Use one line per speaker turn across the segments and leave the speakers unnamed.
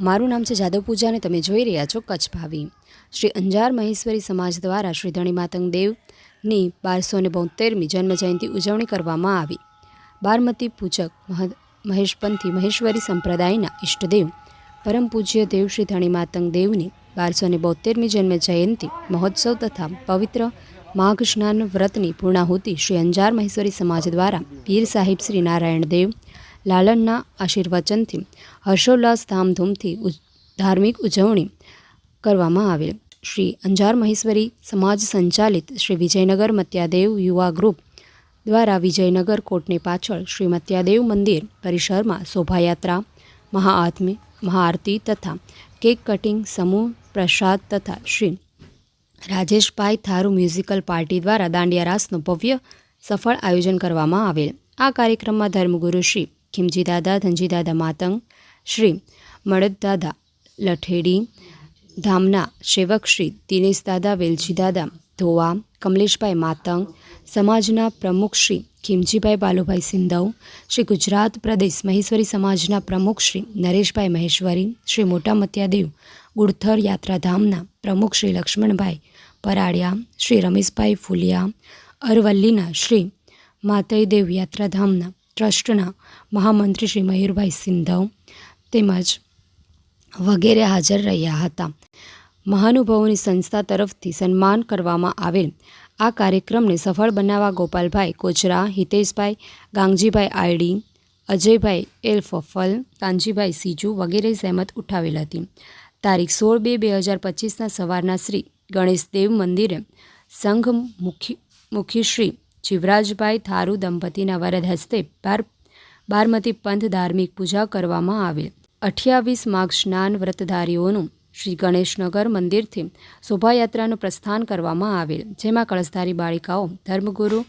મારું નામ છે જાદવ પૂજા અને તમે જોઈ રહ્યા છો કચ્છ ભાવી. શ્રી અંજાર મહેશ્વરી સમાજ દ્વારા શ્રી ધણી માતંગ દેવની બારસો ને બોતેરમી જન્મજયંતિ ઉજવણી કરવામાં આવી. બારમતી પૂજક મહ મહેશપંથી મહેશ્વરી સંપ્રદાયના ઈષ્ટદેવ, પરમ પૂજ્ય દેવ શ્રી ધણી માતંગ દેવની બારસો ને બોતેરમી જન્મ જયંતિ મહોત્સવ તથા પવિત્ર માઘ સ્નાન વ્રતની પૂર્ણાહુતિ શ્રી અંજાર મહેશ્વરી સમાજ દ્વારા પીર સાહિબ શ્રી નારાયણ દેવ લાલનના આશીર્વચનથી હર્ષોલ્લાસ ધામધૂમથી ધાર્મિક ઉજવણી કરવામાં આવેલ. શ્રી અંજાર મહેશ્વરી સમાજ સંચાલિત શ્રી વિજયનગર મત્યાદેવ યુવા ગ્રુપ દ્વારા વિજયનગર કોર્ટની પાછળ શ્રી મત્યાદેવ મંદિર પરિસરમાં શોભાયાત્રા મહાઆત્મી મહાઆરતી તથા કેક કટિંગ, સમૂહ પ્રસાદ તથા શ્રી રાજેશભાઈ થારુ મ્યુઝિકલ પાર્ટી દ્વારા દાંડિયા રાસનું ભવ્ય સફળ આયોજન કરવામાં આવેલ. આ કાર્યક્રમમાં ધર્મગુરુ શ્રી ખીમજી દાદા, ધનજી દાદા માતંગ, શ્રી મળદ દાદા લઠેડી, ધામના સેવક શ્રી દિનેશ દાદા, વેલજી દાદા ધોવા, કમલેશભાઈ માતંગ, સમાજના પ્રમુખ શ્રી ખીમજીભાઈ બાલુભાઈ સિંધવ, શ્રી ગુજરાત પ્રદેશ મહેશ્વરી સમાજના પ્રમુખ શ્રી નરેશભાઈ મહેશ્વરી, શ્રી મોટા મત્યાદેવ ગુડથર યાત્રાધામના પ્રમુખ શ્રી લક્ષ્મણભાઈ પરાડિયા, શ્રી રમેશભાઈ ફુલિયા, અરવલ્લીના શ્રી માતૈદેવ યાત્રાધામના ટ્રસ્ટના મહામંત્રી શ્રી મયુરભાઈ સિંધવ તેમજ વગેરે હાજર રહ્યા હતા. મહાનુભાવોની સંસ્થા તરફથી સન્માન કરવામાં આવેલ આ કાર્યક્રમને સફળ બનાવવા ગોપાલભાઈ કોચરા, હિતેશભાઈ ગાંગજીભાઈ આયડી, અજયભાઈ એલ ફફલ, કાનજીભાઈ સીજુ વગેરે સહેમત ઉઠાવેલ હતી. તારીખ સોળ બે બે હજાર પચીસના સવારના શ્રી ગણેશદેવ મંદિરે સંઘ મુખી મુખી શ્રી જીવરાજભાઈ થારુ દંપતીના વરદ હસ્તે બાર બારમતી પંથ ધાર્મિક પૂજા કરવામાં આવેલ. અઠ્યાવીસ માર્ગ સ્નાન વ્રતધારીઓનું શ્રી ગણેશનગર મંદિરથી શોભાયાત્રાનું પ્રસ્થાન કરવામાં આવેલ, જેમાં કળશધારી બાળિકાઓ, ધર્મગુરુ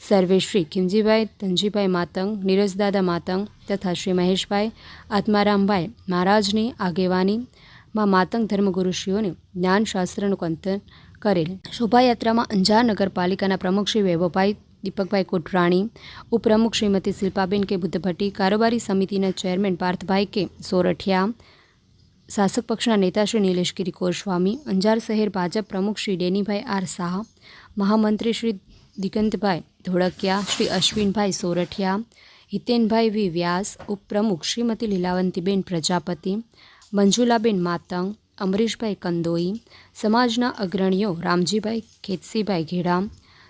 સર્વેશ્રી ખીમજીભાઈ ધનજીભાઈ માતંગ, નીરજદાદા માતંગ તથા શ્રી મહેશભાઈ આત્મારામભાઈ મહારાજની આગેવાનીમાં માતંગ ધર્મગુરુશ્રીઓને જ્ઞાનશાસ્ત્રનું કંથન કરેલ. શોભાયાત્રામાં અંજાર નગરપાલિકાના પ્રમુખ શ્રી વૈભવભાઈ, દીપકભાઈ કોટરાણી, ઉપપ્રમુખ શ્રીમતી શિલ્પાબેન કે બુદ્ધભટ્ટી કારોબારી સમિતિના ચેરમેન પાર્થભાઈ કે સોરઠિયા, શાસક પક્ષના નેતા શ્રી નિલેશગીરી ગોસ્વામી, અંજાર શહેર ભાજપ પ્રમુખ શ્રી ડેનીભાઈ આર શાહ, મહામંત્રી શ્રી દિગંતભાઈ ધોળકિયા, શ્રી અશ્વિનભાઈ સોરઠિયા, હિતેનભાઈ વી વ્યાસ, ઉપપ્રમુખ શ્રીમતી લીલાવંતીબેન પ્રજાપતિ, મંજુલાબેન માતંગ અમરીશભાઈ કંદોઈ, સમાજના અગ્રણીઓ રામજીભાઈ ખેતસીભાઈ ઘેડા,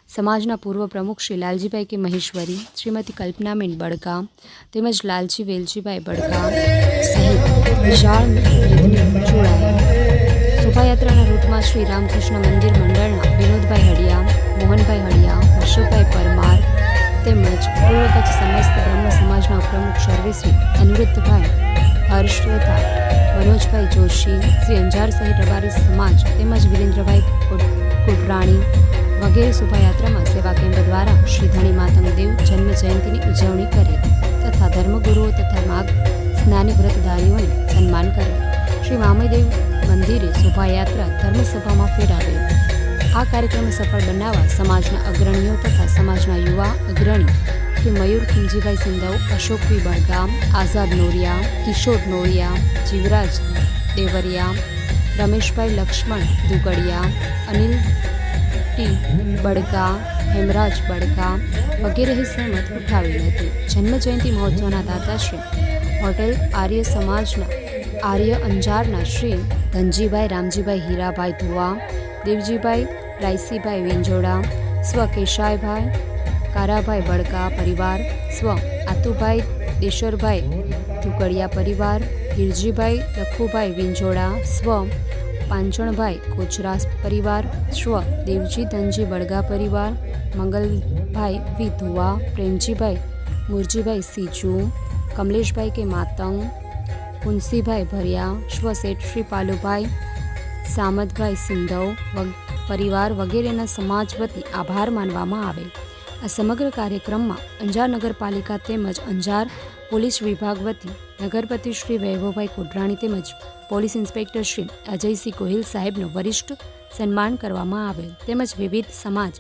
સમાજના પૂર્વ પ્રમુખ શ્રી લાલજીભાઈ કે મહેશ્વરી, શ્રીમતી કલ્પનાબેન બડકા તેમજ લાલજી વેલજીભાઈ બડકા સહિત વિશાળ જોડાયા શોભાયાત્રાના રૂટમાં શ્રી રામકૃષ્ણ મંદિર મંડળના વિનોદભાઈ હડિયા, મોહનભાઈ હડિયા હર્ષભાઈ પરમાર તેમજ પૂર્વ કચ્છ સમસ્ત બ્રહ્મ સમાજના પ્રમુખ સર્વેશ્રી અનિરુદ્ધભાઈ હર્ષ મનોજભાઈ જોશી, શ્રી અંજાર સહિત રબારી સમાજ તેમજ વિરેન્દ્રભાઈ કુટરાણી વગેરે શોભાયાત્રામાં સેવા કેન્દ્ર દ્વારા શ્રી ધણી માતંગદેવ જન્મ જયંતિની ઉજવણી કરી તથા ધર્મગુરુઓ તથા માર્ગ સ્નાની વ્રતધારીઓને સન્માન કરે શ્રી મામયદેવ મંદિરે શોભાયાત્રા ધર્મસભામાં ફેરાવેલ આ કાર્યક્રમને સફળ બનાવવા સમાજના અગ્રણીઓ તથા સમાજના યુવા અગ્રણી શ્રી મયુર ખીમજીભાઈ સિંધવ, અશોકભાઈ બળગામ, આઝાદ નોરિયા, કિશોર નોરિયા, જીવરાજ દેવરિયા, રમેશભાઈ લક્ષ્મણ દુગડિયા, અનિલ ટી બડકા હેમરાજ બડકા વગેરે સહેમત ઉઠાવેલ હતી. જન્મજયંતિ મહોત્સવના દાતાશ્રી હોટેલ આર્ય સમાજના આર્ય અંજારના શ્રી ધનજીભાઈ, રામજીભાઈ હીરાભાઈ ધુવા દેવજીભાઈ, રાયસીભાઈ વેંજોડા, સ્વ કેશાયભાઈ, કારાભાઈ બળકા પરિવાર, સ્વ આતુભાઈ દેશરભાઈ ધુકડિયા પરિવાર, હિરજીભાઈ લખુભાઈ વિંજોડા, સ્વ પાંચણભાઈ કોચરાસ પરિવાર, સ્વ દેવજી ધનજી બળગા પરિવાર, મંગલભાઈ વી ધુવા, પ્રેમજીભાઈ મુરજીભાઈ સીજુ, કમલેશભાઈ કે માતંગ કુંસીભાઈ ભરિયા, સ્વ શેઠ શ્રી પાલુભાઈ સામતભાઈ સિંધવ પરિવાર વગેરેના સમાજ વતી આભાર માનવામાં આવેલ. આ સમગ્ર કાર્યક્રમમાં અંજાર નગરપાલિકા તેમજ અંજાર પોલીસ વિભાગ વતી નગરપતિ શ્રી વૈભવભાઈ કોડરાણી તેમજ પોલીસ ઇન્સ્પેક્ટર શ્રી અજયસિંહ ગોહિલ સાહેબનું વરિષ્ઠ સન્માન કરવામાં આવેલ. તેમજ વિવિધ સમાજ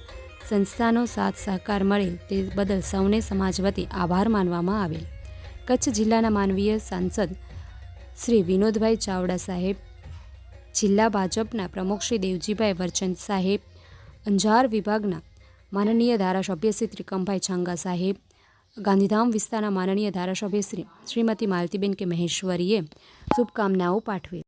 સંસ્થાનો સાથ સહકાર મળેલ તે બદલ સૌને સમાજ વતી આભાર માનવામાં આવેલ. કચ્છ જિલ્લાના માનવીય સાંસદ શ્રી વિનોદભાઈ ચાવડા સાહેબ જિલ્લા ભાજપના પ્રમુખ શ્રી દેવજીભાઈ વરચંદ સાહેબ, અંજાર વિભાગના માનનીય ધારાસભ્ય શ્રી ત્રિકમભાઈ છાંગા સાહેબ, ગાંધીધામ વિસ્તારના માનનીય ધારાસભ્ય શ્રી શ્રીમતી માલતીબેન કે મહેશ્વરીએ શુભકામનાઓ પાઠવી.